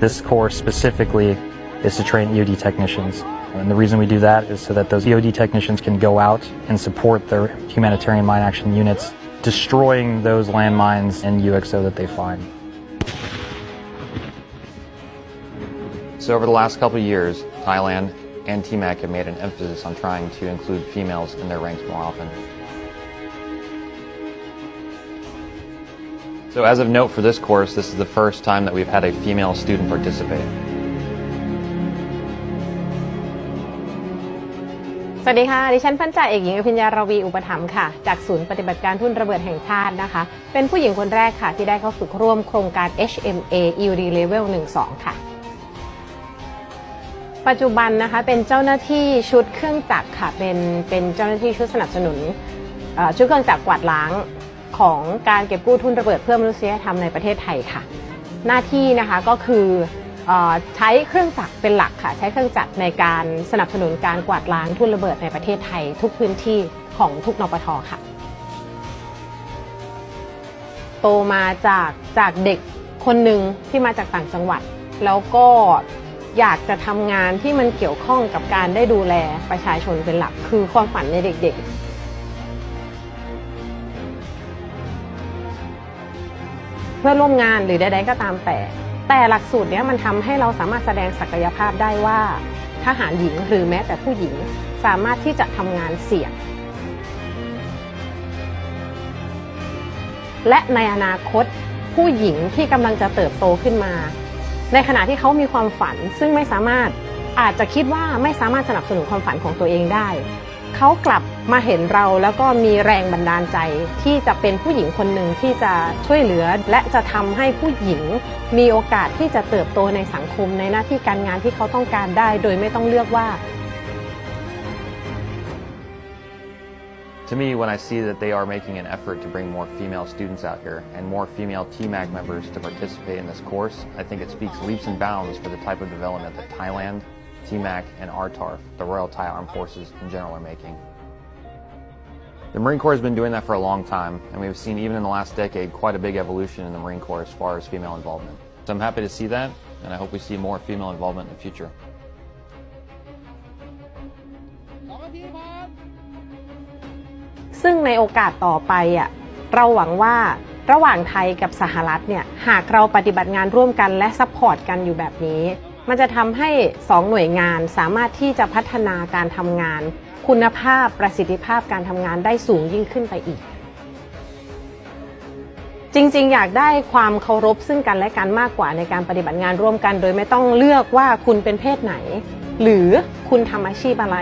This course specifically is to train EOD technicians. And the reason we do that is so that those EOD technicians can go out and support their humanitarian mine action units, destroying those landmines and UXO that they find. So over the last couple years, Thailand and TMAC have made an emphasis on trying to include females in their ranks more often. So as of note for this course, this is the first time that we've had a female student participate. สวัสดีค่ะ ดิฉันพันจ่าเอกหญิงอภิญญาราวีอุปถัมภ์ค่ะ จากศูนย์ปฏิบัติการทุ่นระเบิดแห่งชาตินะคะ เป็นผู้หญิงคนแรกค่ะ ที่ได้เข้าฝึกร่วมโครงการ HMA EUD Level 12 ค่ะ ปัจจุบันนะคะเป็นเจ้าหน้าที่ชุดเครื่องจักรค่ะ เป็นเป็นเจ้าหน้าที่ชุดสนับสนุนเอ่อชุดเครื่องจักรกวาดล้าง ของการเก็บกู้ทุนระเบิดเพื่อมนุษยธรรมในประเทศไทยค่ะ หน้าที่นะคะก็คืออใช้เครื่องจักรเป็นหลักค่ะ ใช้เครื่องจักรในการสนับสนุนการกวาดล้างทุนระเบิดในประเทศไทย ทุกพื้นที่ของทุกนปทค่ะ โตมาจากจากเด็กคนหนึ่งที่มาจากต่างจังหวัด แล้วก็อยากจะทำงานที่มันเกี่ยวข้องกับการได้ดูแลประชาชนเป็นหลัก คือความฝันในเด็กๆ เพื่อนร่วมงานหรือใดๆก็ตามแต่ แต่หลักสูตรเนี้ยมันทำให้เราสามารถแสดงศักยภาพได้ว่า ทหารหญิงหรือแม้แต่ผู้หญิงสามารถที่จะทำงานเสี่ยง และในอนาคตผู้หญิงที่กำลังจะเติบโตขึ้นมา ในขณะที่เขามีความฝันซึ่งไม่สามารถอาจจะคิดว่าไม่สามารถสนับสนุนความฝันของตัวเองได้ เขากลับมาเห็นเราแล้วก็มีแรงบันดาลใจ ที่จะเป็นผู้หญิงคนหนึ่งที่จะช่วยเหลือ และจะทำให้ผู้หญิง มีโอกาสที่จะเติบโตในสังคมในหน้าที่การงานที่เขาต้องการได้ โดยไม่ต้องเลือกว่า To me, when I see that they are making an effort to bring more female students out here and more female TMAC members to participate in this course, I think it speaks leaps and bounds for the type of development that Thailand, TMAC, and RTARF, the Royal Thai Armed Forces in general, are making. The Marine Corps has been doing that for a long time, and we've seen even in the last decade quite a big evolution in the Marine Corps as far as female involvement. So I'm happy to see that, and I hope we see more female involvement in the future. ซึ่งในโอกาสต่อไปอ่ะเราหวังว่าระหว่างไทยกับสหรัฐเนี่ยหากเราปฏิบัติงานร่วมกันและซัพพอร์ตกันอยู่แบบนี้ มันจะทำให้สองหน่วยงานสามารถที่จะพัฒนาการทำงาน คุณภาพประสิทธิภาพการทำงานได้สูงยิ่งขึ้นไปอีก จริงๆ อยากได้ความเคารพซึ่งกันและกันมากกว่าในการปฏิบัติงานร่วมกัน โดยไม่ต้องเลือกว่าคุณเป็นเพศไหน หรือคุณทำอาชีพอะไร